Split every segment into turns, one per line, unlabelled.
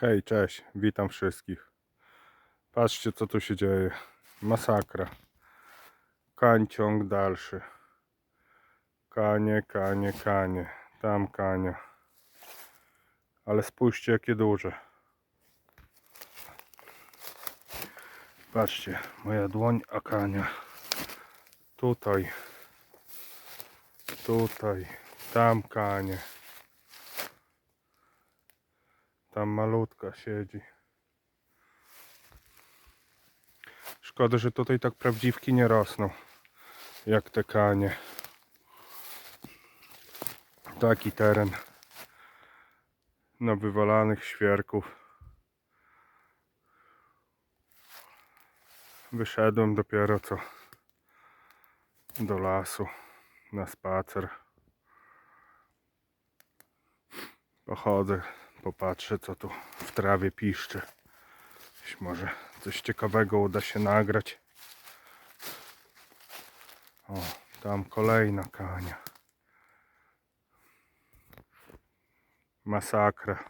Hej, cześć, witam wszystkich. Patrzcie, co tu się dzieje. Masakra. Kań ciąg dalszy. Kanie, kanie, kanie. Tam kania. Ale spójrzcie, jakie duże. Patrzcie, moja dłoń, a kania. Tutaj. Tutaj. Tam kanie. Tam malutka siedzi. Szkoda, że tutaj tak prawdziwki nie rosną. Jak te kanie. Taki teren. Na wywalanych świerków. Wyszedłem dopiero co do lasu na spacer. Pochodzę, popatrzę co tu w trawie piszczy. Może coś ciekawego uda się nagrać. O, tam kolejna kania. Masakra.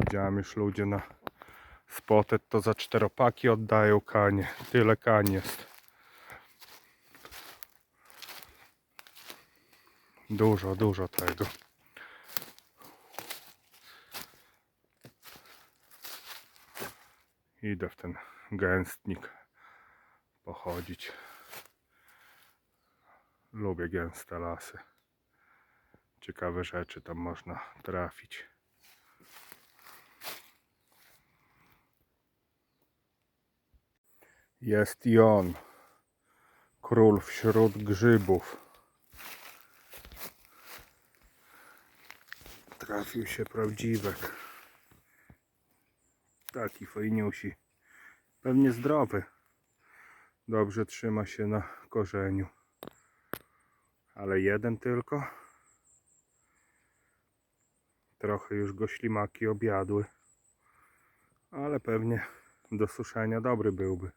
Widziałem już ludzie na spotet to za czteropaki oddają kanie. Tyle kań jest. Dużo, dużo tego. Idę w ten gęstnik pochodzić. Lubię gęste lasy. Ciekawe rzeczy tam można trafić. Jest i on. Król wśród grzybów. Trafił się prawdziwek. Taki fajniusi. Pewnie zdrowy. Dobrze trzyma się na korzeniu. Ale jeden tylko. Trochę już go ślimaki objadły. Ale pewnie do suszenia dobry byłby.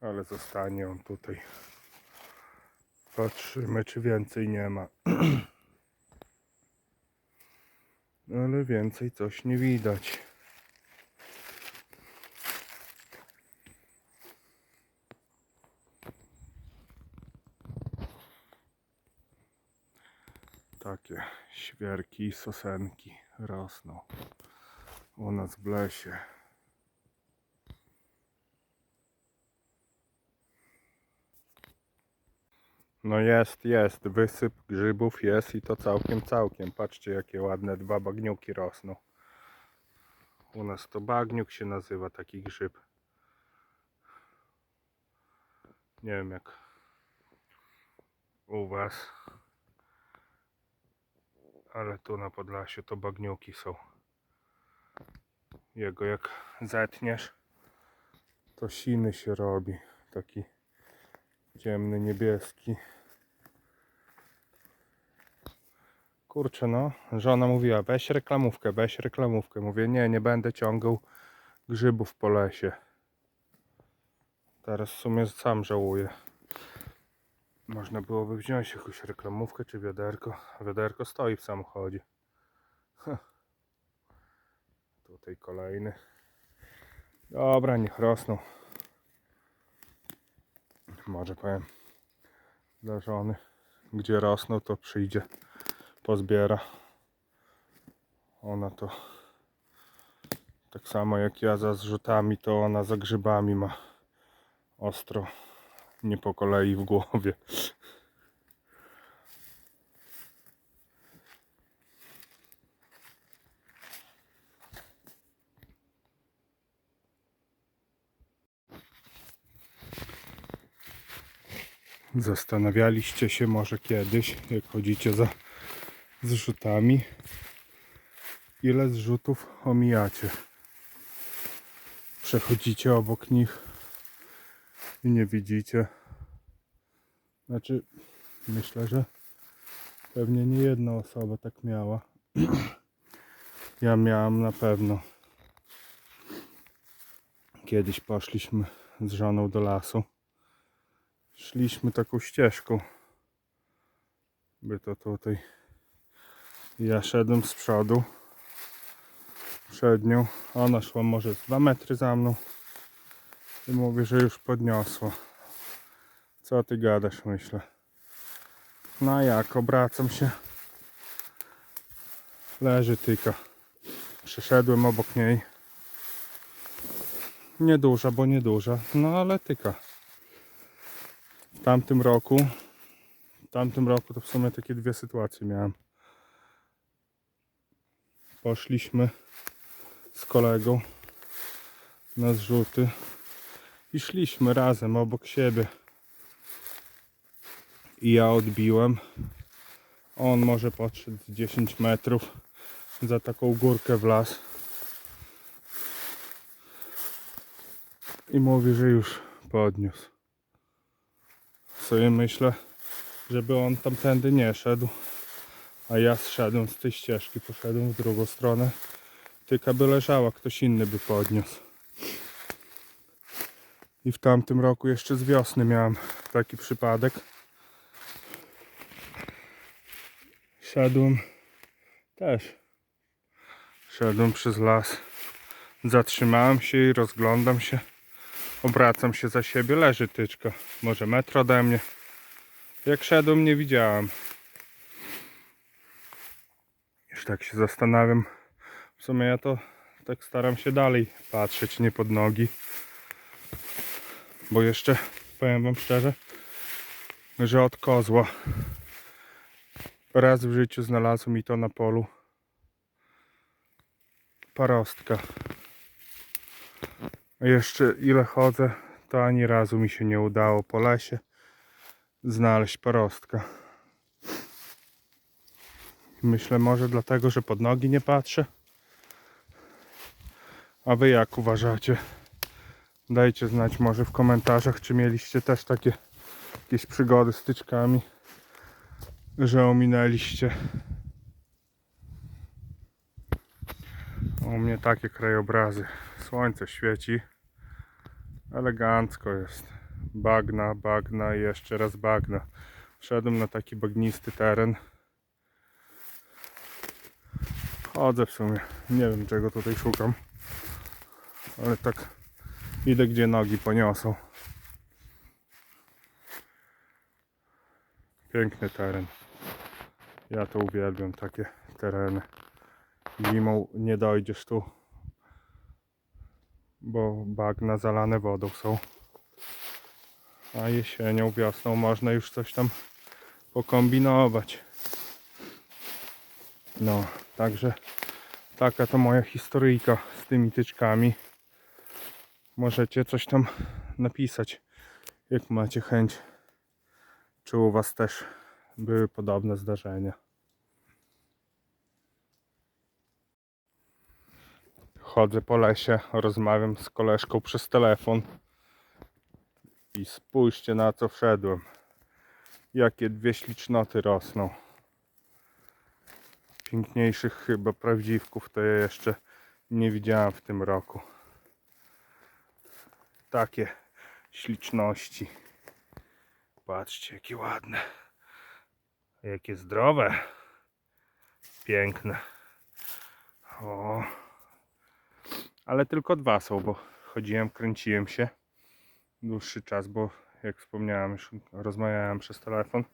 Ale zostanie on tutaj. Patrzymy, czy więcej nie ma. Ale więcej coś nie widać. Takie świerki i sosenki rosną u nas w lesie. No jest, jest. Wysyp grzybów jest i to całkiem, całkiem. Patrzcie jakie ładne dwa bagniuki rosną. U nas to bagniuk się nazywa taki grzyb. Nie wiem jak u was. Ale tu na Podlasiu to bagniuki są. Jego jak zetniesz, to siny się robi. Taki ciemny, niebieski. Kurczę no, żona mówiła weź reklamówkę, weź reklamówkę. Mówię nie, nie będę ciągał grzybów po lesie. Teraz w sumie sam żałuję. Można byłoby wziąć jakąś reklamówkę czy wiaderko. Wiaderko stoi w samochodzie. Tutaj kolejny. Dobra, niech rosną. Może powiem dla żony. Gdzie rosną, to przyjdzie, pozbiera. Ona to tak samo jak ja za zrzutami, to ona za grzybami ma ostro nie po kolei w głowie. Zastanawialiście się może kiedyś, jak chodzicie za zrzutami, ile zrzutów omijacie. Przechodzicie obok nich i nie widzicie. Znaczy, myślę, że pewnie nie jedna osoba tak miała. Ja miałam na pewno. Kiedyś poszliśmy z żoną do lasu. Szliśmy taką ścieżką. By to tutaj Ja szedłem z przodu. Przed nią. Ona szła może z 2 metry za mną. I mówi, że już podniosła. Co ty gadasz, myślę. No jak, obracam się. Leży tyka. Przeszedłem obok niej. Nieduża, bo nieduża. No ale tyka. W tamtym roku, w tamtym roku to w sumie takie dwie sytuacje miałem. Poszliśmy z kolegą na zrzuty i szliśmy razem obok siebie. I ja odbiłem. On może podszedł z 10 metrów za taką górkę w las. I mówi, że już podniósł. Sobie myślę, żeby on tamtędy nie szedł. A ja zszedłem z tej ścieżki, poszedłem w drugą stronę. Tyka by leżała, ktoś inny by podniósł. I w tamtym roku jeszcze z wiosny miałem taki przypadek. Szedłem też. Szedłem przez las. Zatrzymałem się i rozglądam się. Obracam się za siebie, leży tyczka. Może metr ode mnie. Jak szedłem, nie widziałem. Już tak się zastanawiam. W sumie ja to tak staram się dalej patrzeć, nie pod nogi. Bo jeszcze, powiem wam szczerze, że od kozła raz w życiu znalazłem mi to na polu parostka. Jeszcze ile chodzę, to ani razu mi się nie udało po lesie znaleźć parostka. Myślę może dlatego, że pod nogi nie patrzę. A wy jak uważacie? Dajcie znać może w komentarzach, czy mieliście też takie jakieś przygody z tyczkami, że ominęliście. U mnie takie krajobrazy. Słońce świeci. Elegancko jest. Bagna, bagna i jeszcze raz bagna. Wszedłem na taki bagnisty teren. Chodzę w sumie. Nie wiem czego tutaj szukam. Ale tak idę gdzie nogi poniosą. Piękny teren. Ja to uwielbiam takie tereny. Zimą nie dojdziesz tu, bo bagna zalane wodą są. A jesienią, wiosną można już coś tam pokombinować. No, także taka to moja historyjka z tymi tyczkami. Możecie coś tam napisać, jak macie chęć. Czy u Was też były podobne zdarzenia. Chodzę po lesie, rozmawiam z koleżką przez telefon. I spójrzcie na co wszedłem. Jakie dwie ślicznoty rosną. Piękniejszych chyba prawdziwków to ja jeszcze nie widziałem w tym roku. Takie śliczności. Patrzcie jakie ładne. Jakie zdrowe. Piękne. O. Ale tylko dwa są, bo chodziłem, kręciłem się dłuższy czas, bo jak wspomniałem, już rozmawiałem przez telefon.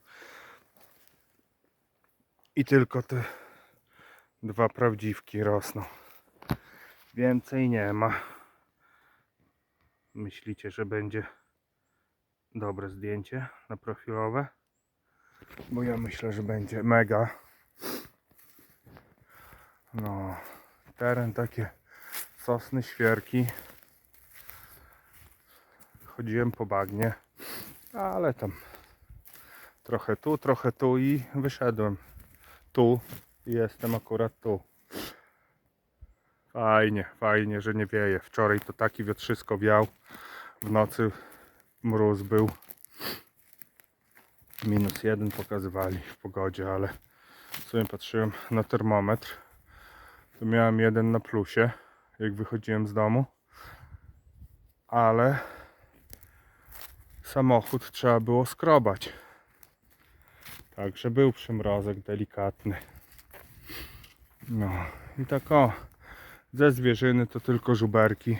I tylko te dwa prawdziwki rosną. Więcej nie ma. Myślicie, że będzie dobre zdjęcie na profilowe? Bo ja myślę, że będzie mega. No, teren takie sosny, świerki. Chodziłem po bagnie, ale tam trochę tu, trochę tu i wyszedłem. Tu jestem akurat tu. Fajnie, fajnie, że nie wieje. Wczoraj to taki wietrzysko wiał. W nocy mróz był. Minus jeden pokazywali w pogodzie, ale sobie patrzyłem na termometr. To miałem jeden na plusie, jak wychodziłem z domu. Ale samochód trzeba było skrobać. Także był przymrozek delikatny. No i tak o, ze zwierzyny to tylko żuberki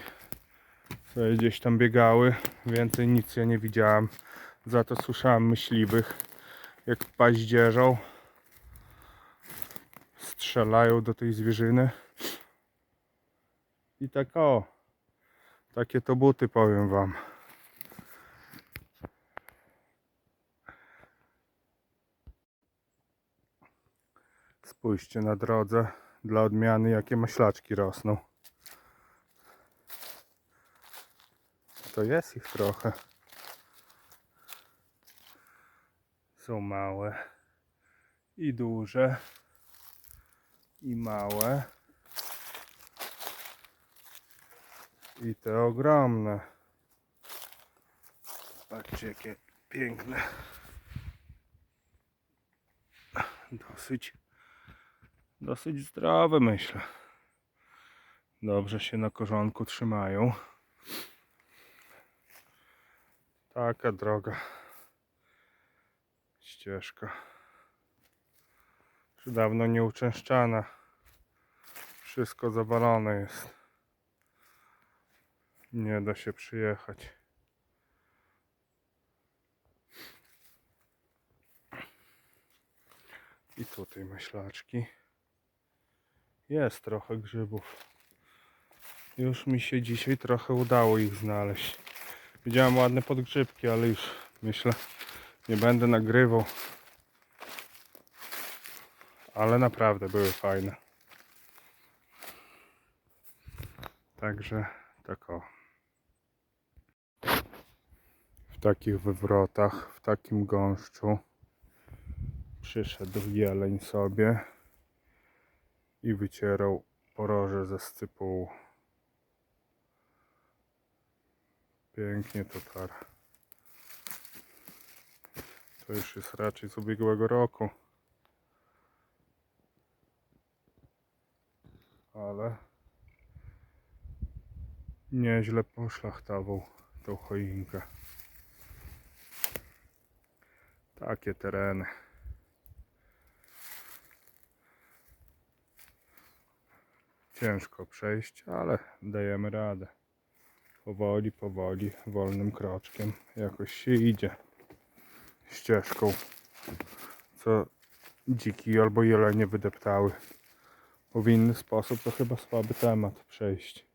sobie gdzieś tam biegały, więcej nic ja nie widziałem. Za to słyszałem myśliwych, jak paździerzą, strzelają do tej zwierzyny. I tak o, takie to buty powiem wam. Spójrzcie na drodze dla odmiany jakie maślaczki rosną. To jest ich trochę. Są małe i duże i małe i te ogromne. Patrzcie jakie piękne. Dosyć dosyć zdrowe myślę. Dobrze się na korzonku trzymają. Taka droga ścieżka. Już dawno nie uczęszczana. Wszystko zawalone jest. Nie da się przyjechać. I tutaj myślaczki. Jest trochę grzybów. Już mi się dzisiaj trochę udało ich znaleźć. Widziałem ładne podgrzybki, ale już myślę, nie będę nagrywał. Ale naprawdę były fajne. Także tak o. W takich wywrotach, w takim gąszczu przyszedł jeleń sobie i wycierał poroże ze stypułu. Pięknie to tar. To już jest raczej z ubiegłego roku. Ale nieźle poszlachtował tą choinkę. Takie tereny. Ciężko przejść, ale dajemy radę. Powoli, powoli, wolnym kroczkiem. Jakoś się idzie ścieżką, co dziki albo jelenie wydeptały. Bo w inny sposób to chyba słaby temat przejść.